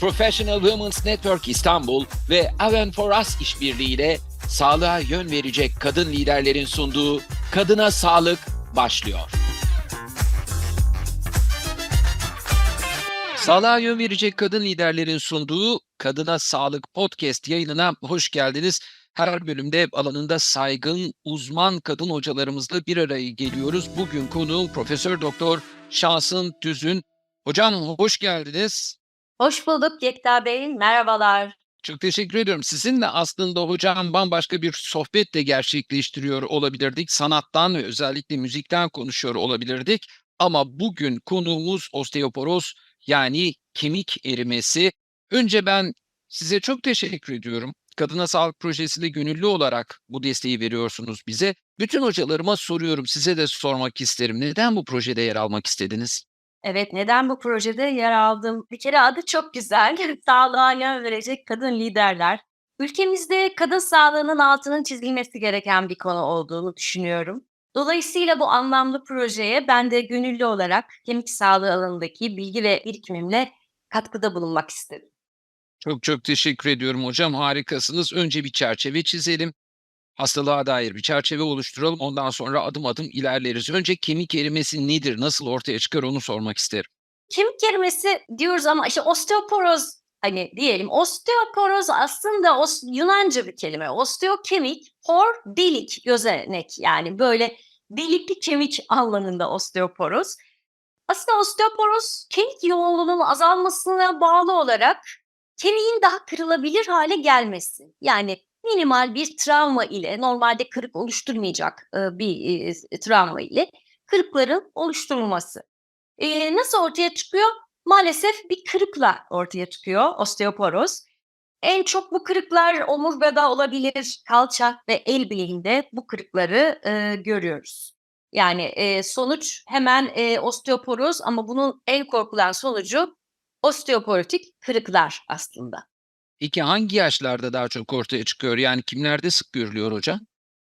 Professional Women's Network İstanbul ve Aven for Us işbirliğiyle sağlığa yön verecek kadın liderlerin sunduğu Kadına Sağlık başlıyor. Sağlığa yön verecek kadın liderlerin sunduğu Kadına Sağlık Podcast yayınına hoş geldiniz. Her bölümde alanında saygın uzman kadın hocalarımızla bir araya geliyoruz. Bugün konuğum Profesör Doktor Şahsın Düzün. Hocam hoş geldiniz. Hoş bulduk Yekta Bey. Merhabalar. Çok teşekkür ediyorum. Sizinle aslında hocam bambaşka bir sohbet de gerçekleştiriyor olabilirdik. Sanattan ve özellikle müzikten konuşuyor olabilirdik. Ama bugün konuğumuz osteoporoz yani kemik erimesi. Önce ben size çok teşekkür ediyorum. Kadına Sağlık Projesi'nde gönüllü olarak bu desteği veriyorsunuz bize. Bütün hocalarıma soruyorum, size de sormak isterim. Neden bu projede yer almak istediniz? Evet, neden bu projede yer aldım? Bir kere adı çok güzel. Sağlığa yön verecek kadın liderler. Ülkemizde kadın sağlığının altının çizilmesi gereken bir konu olduğunu düşünüyorum. Dolayısıyla bu anlamlı projeye ben de gönüllü olarak kemik sağlığı alanındaki bilgi ve birikimimle katkıda bulunmak istedim. Çok çok teşekkür ediyorum hocam. Harikasınız. Önce bir çerçeve çizelim. Hastalığa dair bir çerçeve oluşturalım. Ondan sonra adım adım ilerleriz. Önce kemik erimesi nedir? Nasıl ortaya çıkar onu sormak isterim. Kemik erimesi diyoruz ama işte osteoporoz hani diyelim osteoporoz aslında os, Yunanca bir kelime. Osteo kemik, por delik gözenek yani böyle delikli kemik anlamında osteoporoz. Aslında osteoporoz kemik yoğunluğunun azalmasına bağlı olarak kemiğin daha kırılabilir hale gelmesi. Yani minimal bir travma ile normalde kırık oluşturmayacak e, bir e, travma ile kırıkların oluşturulması. Nasıl ortaya çıkıyor? Maalesef bir kırıkla ortaya çıkıyor osteoporoz. En çok bu kırıklar omurgada olabilir, kalça ve el bileğinde bu kırıkları eee, görüyoruz. Yani eee, sonuç hemen eee, osteoporoz ama bunun en korkulan sonucu osteoporotik kırıklar aslında. Peki hangi yaşlarda daha çok ortaya çıkıyor? Yani kimlerde sık görülüyor hocam?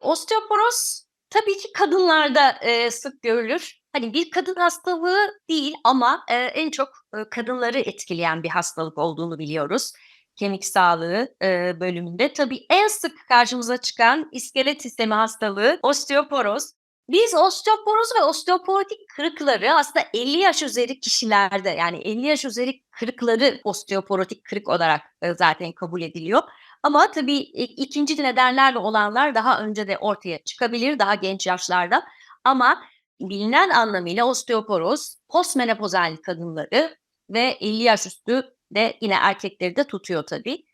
Osteoporoz tabii ki kadınlarda eee, sık görülür. Hani bir kadın hastalığı değil ama eee, en çok eee, kadınları etkileyen bir hastalık olduğunu biliyoruz. Kemik sağlığı eee, bölümünde. Tabii en sık karşımıza çıkan iskelet sistemi hastalığı osteoporoz. Biz osteoporoz ve osteoporotik kırıkları aslında 50 yaş üzeri kişilerde yani 50 yaş üzeri kırıkları osteoporotik kırık olarak eee, zaten kabul ediliyor. Ama tabii ikinci nedenlerle olanlar daha önce de ortaya çıkabilir, daha genç yaşlarda. Ama bilinen anlamıyla osteoporoz postmenopozal kadınları ve 50 yaş üstü de yine erkekleri de tutuyor tabii.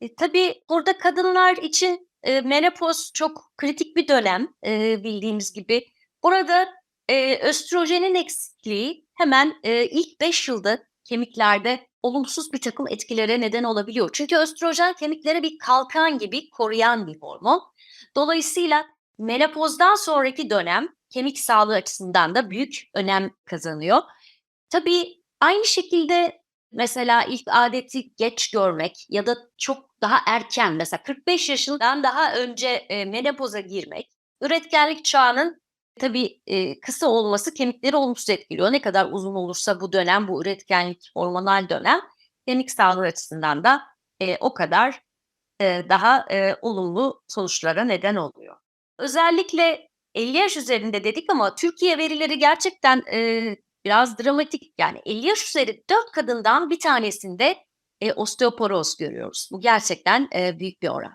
E, tabii burada kadınlar için, eee, menopoz çok kritik bir dönem, eee, bildiğimiz gibi. Burada, eee, östrojenin eksikliği hemen, eee, ilk 5 yılda kemiklerde olumsuz birtakım etkilere neden olabiliyor. Çünkü östrojen kemiklere bir kalkan gibi koruyan bir hormon. Dolayısıyla menopozdan sonraki dönem kemik sağlığı açısından da büyük önem kazanıyor. Tabii aynı şekilde mesela ilk adeti geç görmek ya da çok daha erken mesela 45 yaşından daha önce, eee, menopoza girmek, üretkenlik çağının tabii, eee, kısa olması kemikleri olumsuz etkiliyor. Ne kadar uzun olursa bu dönem, bu üretkenlik, hormonal dönem kemik sağlığı açısından da, eee, o kadar, eee, daha, eee, olumlu sonuçlara neden oluyor. Özellikle 50 yaş üzerinde dedik ama Türkiye verileri gerçekten, eee, biraz dramatik. Yani 50 yaş üzeri 4 kadından 1 tanesinde, eee, osteoporoz görüyoruz. Bu gerçekten, eee, büyük bir oran.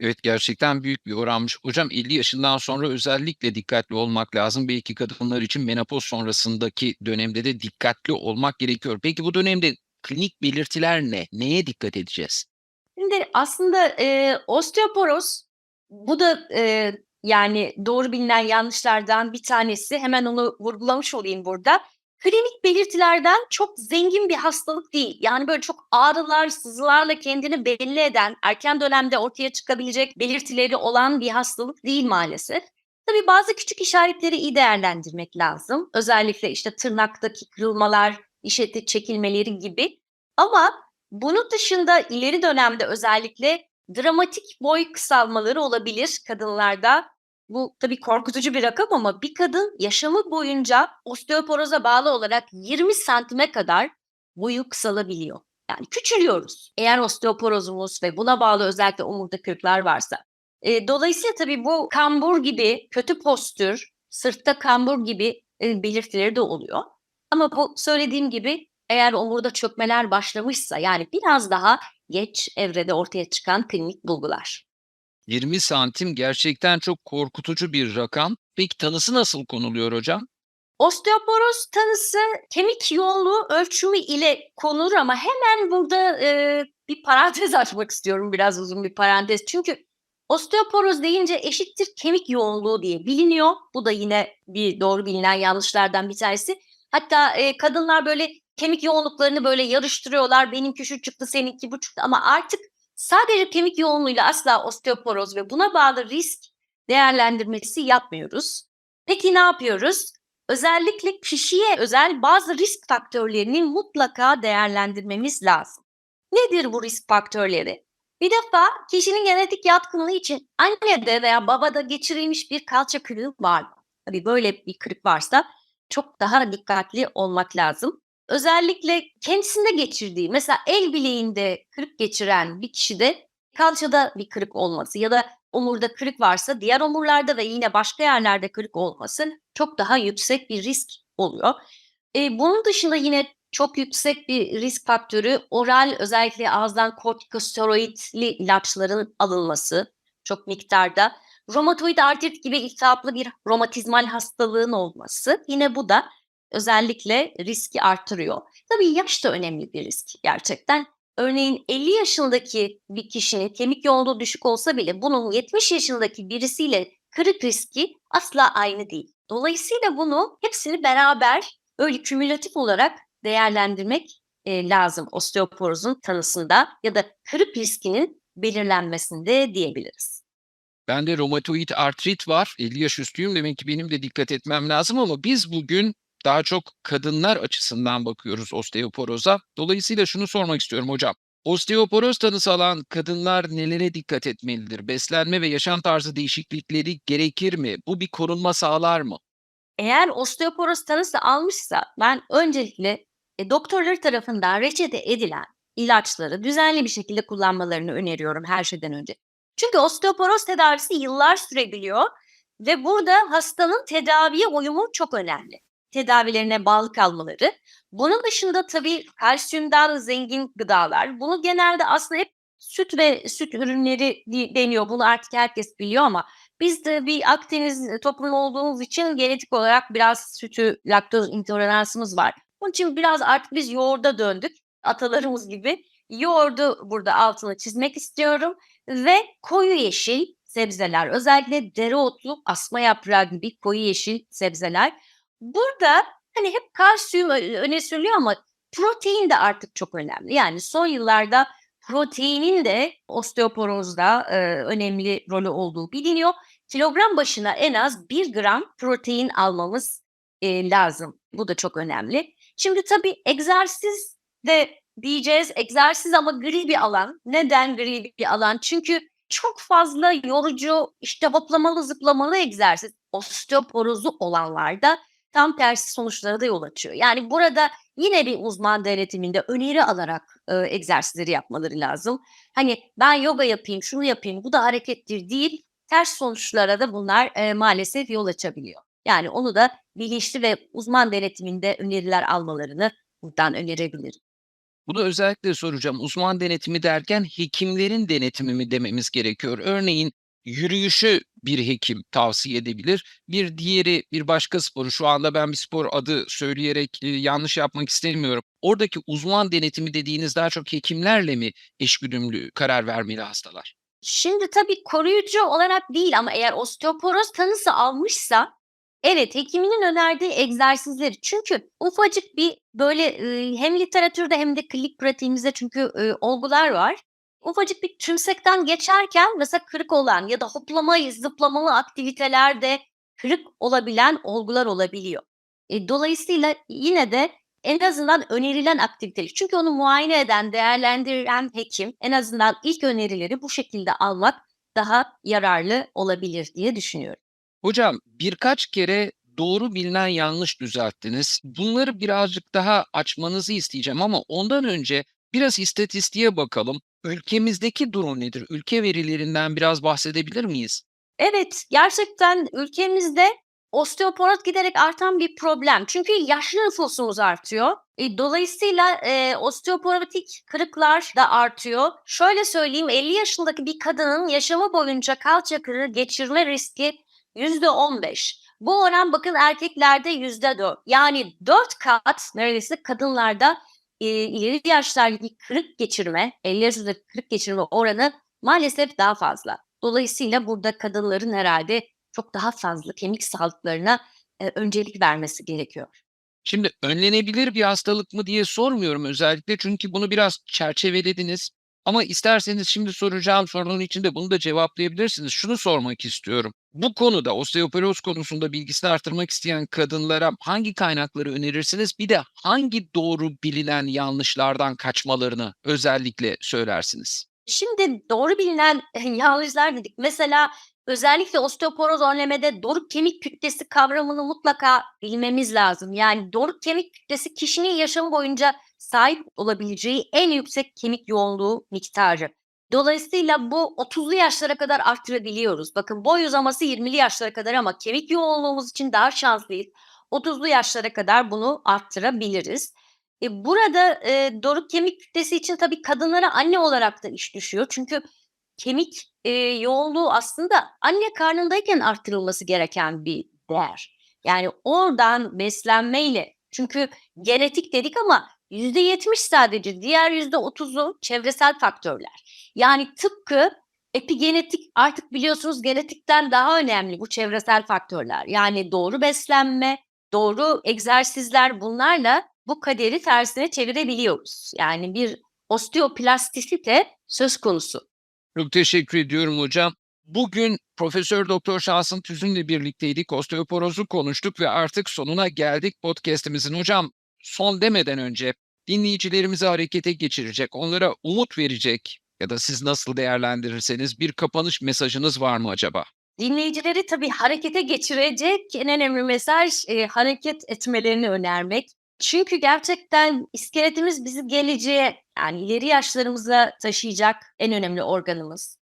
Evet, gerçekten büyük bir oranmış. Hocam 50 yaşından sonra özellikle dikkatli olmak lazım. Belki kadınlar için menopoz sonrasındaki dönemde de dikkatli olmak gerekiyor. Peki bu dönemde klinik belirtiler ne? Neye dikkat edeceğiz? Şimdi aslında, eee, osteoporoz bu da, eee, yani doğru bilinen yanlışlardan bir tanesi. Hemen onu vurgulamış olayım burada. Klinik belirtilerden çok zengin bir hastalık değil. Yani böyle çok ağrılar, sızılarla kendini belli eden, erken dönemde ortaya çıkabilecek belirtileri olan bir hastalık değil maalesef. Tabii bazı küçük işaretleri iyi değerlendirmek lazım. Özellikle işte tırnaktaki kırılmalar, diş çekilmeleri gibi. Ama bunun dışında ileri dönemde özellikle dramatik boy kısalmaları olabilir kadınlarda. Bu tabii korkutucu bir rakam ama bir kadın yaşamı boyunca osteoporoza bağlı olarak 20 santime kadar boyu kısalabiliyor. Yani küçülüyoruz. Eğer osteoporozumuz ve buna bağlı özellikle omurda kırıklar varsa. Eee, dolayısıyla tabii bu kambur gibi kötü postür, sırtta kambur gibi, eee, belirtileri de oluyor. Ama bu söylediğim gibi eğer omurda çökmeler başlamışsa yani biraz daha geç evrede ortaya çıkan klinik bulgular. 20 santim gerçekten çok korkutucu bir rakam. Peki tanısı nasıl konuluyor hocam? Osteoporoz tanısı kemik yoğunluğu ölçümü ile konulur ama hemen burada, eee, bir parantez açmak istiyorum, biraz uzun bir parantez. Çünkü osteoporoz deyince eşittir kemik yoğunluğu diye biliniyor. Bu da yine bir doğru bilinen yanlışlardan bir tanesi. Hatta, eee, kadınlar böyle kemik yoğunluklarını böyle yarıştırıyorlar. Benimki şu çıktı, seninki bu çıktı ama artık sadece kemik yoğunluğuyla asla osteoporoz ve buna bağlı risk değerlendirmesi yapmıyoruz. Peki ne yapıyoruz? Özellikle kişiye özel bazı risk faktörlerini mutlaka değerlendirmemiz lazım. Nedir bu risk faktörleri? Bir defa kişinin genetik yatkınlığı için annede veya babada geçirilmiş bir kalça kırığı var mı? Tabii böyle bir kırık varsa çok daha dikkatli olmak lazım. Özellikle kendisinde geçirdiği, mesela el bileğinde kırık geçiren bir kişide kalçada bir kırık olması ya da omurda kırık varsa diğer omurlarda ve yine başka yerlerde kırık olması çok daha yüksek bir risk oluyor. Eee, bunun dışında yine çok yüksek bir risk faktörü oral özellikle ağızdan kortikosteroidli ilaçların alınması çok miktarda. Romatoid artrit gibi iltihaplı bir romatizmal hastalığın olması yine bu da özellikle riski artırıyor. Tabii yaş da önemli bir risk gerçekten. Örneğin 50 yaşındaki bir kişinin kemik yoğunluğu düşük olsa bile bunun 70 yaşındaki birisiyle kırık riski asla aynı değil. Dolayısıyla bunu hepsini beraber böyle kümülatif olarak değerlendirmek, eee, lazım osteoporozun tanısında ya da kırık riskinin belirlenmesinde diyebiliriz. Bende romatoid artrit var. 50 yaş üstüyüm. Demek ki benim de dikkat etmem lazım ama biz bugün daha çok kadınlar açısından bakıyoruz osteoporoza. Dolayısıyla şunu sormak istiyorum hocam. Osteoporoz tanısı alan kadınlar nelere dikkat etmelidir? Beslenme ve yaşam tarzı değişiklikleri gerekir mi? Bu bir korunma sağlar mı? Eğer osteoporoz tanısı almışsa ben öncelikle, eee, doktorları tarafından reçete edilen ilaçları düzenli bir şekilde kullanmalarını öneriyorum her şeyden önce. Çünkü osteoporoz tedavisi yıllar sürebiliyor ve burada hastanın tedaviye uyumu çok önemli. Tedavilerine bağlı kalmaları. Bunun dışında tabii kalsiyumdan zengin gıdalar. Bunu genelde aslında hep süt ve süt ürünleri deniyor. Bunu artık herkes biliyor ama biz de bir Akdeniz toplumu olduğumuz için genetik olarak biraz sütü, laktoz intoleransımız var. Onun için biraz artık biz yoğurda döndük atalarımız gibi. Yoğurdu burada altını çizmek istiyorum ve koyu yeşil sebzeler, özellikle dereotlu, asma yaprağı gibi koyu yeşil sebzeler. Burada, hani, hep kalsiyum öne sürülüyor ama protein de artık çok önemli. Yani son yıllarda proteinin de osteoporozda, eee, önemli rolü olduğu biliniyor. Kilogram başına en az 1 gram protein almamız, eee, lazım. Bu da çok önemli. Şimdi tabii egzersiz de diyeceğiz, egzersiz ama gri bir alan. Neden gri bir alan? Çünkü çok fazla yorucu, işte, hoplamalı zıplamalı egzersiz osteoporozu olanlarda tam tersi sonuçlara da yol açıyor. Yani burada yine bir uzman denetiminde öneri alarak, eee, egzersizleri yapmaları lazım. Hani, ben yoga yapayım, şunu yapayım, bu da harekettir değil, ters sonuçlara da bunlar, eee, maalesef yol açabiliyor. Yani onu da bilinçli ve uzman denetiminde öneriler almalarını buradan önerebilirim. Bunu özellikle soracağım. Uzman denetimi derken hekimlerin denetimi mi dememiz gerekiyor? Örneğin yürüyüşü bir hekim tavsiye edebilir. Bir diğeri bir başka sporu. Şu anda ben bir spor adı söyleyerek, eee, yanlış yapmak istemiyorum. Oradaki uzman denetimi dediğiniz daha çok hekimlerle mi eşgüdümlü karar vermeli hastalar? Şimdi tabii koruyucu olarak değil ama eğer osteoporoz tanısı almışsa evet, hekiminin önerdiği egzersizleri çünkü ufacık bir böyle, hem literatürde hem de klinik pratiğimizde çünkü, olgular var. Ufacık bir tümsekten geçerken mesela kırık olan ya da hoplama, zıplamalı aktivitelerde kırık olabilen olgular olabiliyor. Eee, dolayısıyla yine de en azından önerilen aktiviteleri çünkü onu muayene eden, değerlendiren hekim en azından ilk önerileri bu şekilde almak daha yararlı olabilir diye düşünüyorum. Hocam birkaç kere doğru bilinen yanlış düzelttiniz. Bunları birazcık daha açmanızı isteyeceğim ama ondan önce biraz istatistiğe bakalım. Ülkemizdeki durum nedir? Ülke verilerinden biraz bahsedebilir miyiz? Evet, gerçekten ülkemizde osteoporoz giderek artan bir problem. Çünkü yaşlı nüfusumuz artıyor. E, dolayısıyla e, osteoporotik kırıklar da artıyor. Şöyle söyleyeyim, 50 yaşındaki bir kadının yaşamı boyunca kalça kırığı geçirme riski %15. Bu oran bakın erkeklerde %4. Yani 4 kat neredeyse kadınlarda ileri yaşlardaki kırık geçirme, 50 yaşındaki kırık geçirme oranı maalesef daha fazla. Dolayısıyla burada kadınların herhalde çok daha fazla kemik sağlıklarına e, öncelik vermesi gerekiyor. Şimdi önlenebilir bir hastalık mı diye sormuyorum özellikle çünkü bunu biraz çerçevelediniz. Ama isterseniz şimdi soracağım sorunun içinde bunu da cevaplayabilirsiniz. Şunu sormak istiyorum. Bu konuda osteoporoz konusunda bilgisini artırmak isteyen kadınlara hangi kaynakları önerirsiniz? Bir de hangi doğru bilinen yanlışlardan kaçmalarını özellikle söylersiniz? Şimdi doğru bilinen yanlışlar dedik. Mesela özellikle osteoporoz önlemede doruk kemik kütlesi kavramını mutlaka bilmemiz lazım. Yani doruk kemik kütlesi kişinin yaşamı boyunca sahip olabileceği en yüksek kemik yoğunluğu miktarı. Dolayısıyla bu 30'lu yaşlara kadar arttırabiliyoruz. Bakın boy uzaması 20'li yaşlara kadar ama kemik yoğunluğumuz için daha şanslıyız. 30'lu yaşlara kadar bunu arttırabiliriz. E, burada e, doruk kemik kütlesi için tabii kadınlara anne olarak da iş düşüyor. Çünkü kemik e, yoğunluğu aslında anne karnındayken arttırılması gereken bir değer. Yani oradan beslenmeyle çünkü genetik dedik ama %70 sadece diğer %30'u çevresel faktörler. Yani tıpkı epigenetik artık biliyorsunuz genetikten daha önemli bu çevresel faktörler. Yani doğru beslenme, doğru egzersizler bunlarla bu kaderi tersine çevirebiliyoruz. Yani bir osteoplastisite söz konusu. Çok teşekkür ediyorum hocam. Bugün Profesör Doktor Şahsın Tüzün'le birlikteydik. Osteoporozu konuştuk ve artık sonuna geldik podcast'imizin. Hocam son demeden önce dinleyicilerimizi harekete geçirecek, onlara umut verecek ya da siz nasıl değerlendirirseniz bir kapanış mesajınız var mı acaba? Dinleyicileri tabii harekete geçirecek en önemli mesaj e, hareket etmelerini önermek. Çünkü gerçekten iskeletimiz bizi geleceğe yani ileri yaşlarımıza taşıyacak en önemli organımız.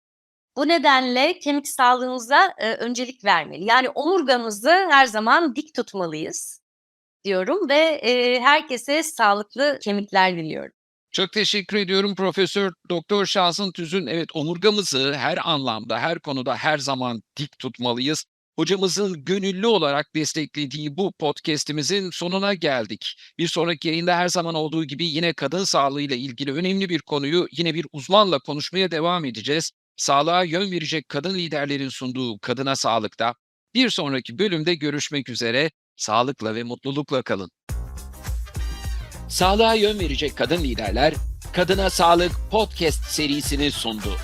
Bu nedenle kemik sağlığımıza e, öncelik vermeli. Yani omurgamızı her zaman dik tutmalıyız diyorum ve e, herkese sağlıklı kemikler diliyorum. Çok teşekkür ediyorum Profesör Doktor Şahsın Tüzün. Evet omurgamızı her anlamda, her konuda her zaman dik tutmalıyız. Hocamızın gönüllü olarak desteklediği bu podcast'imizin sonuna geldik. Bir sonraki yayında her zaman olduğu gibi yine kadın sağlığıyla ilgili önemli bir konuyu yine bir uzmanla konuşmaya devam edeceğiz. Sağlığa yön verecek kadın liderlerin sunduğu Kadına Sağlık'ta bir sonraki bölümde görüşmek üzere. Sağlıkla ve mutlulukla kalın. Sağlığa yön verecek kadın liderler, Kadına Sağlık podcast serisini sundu.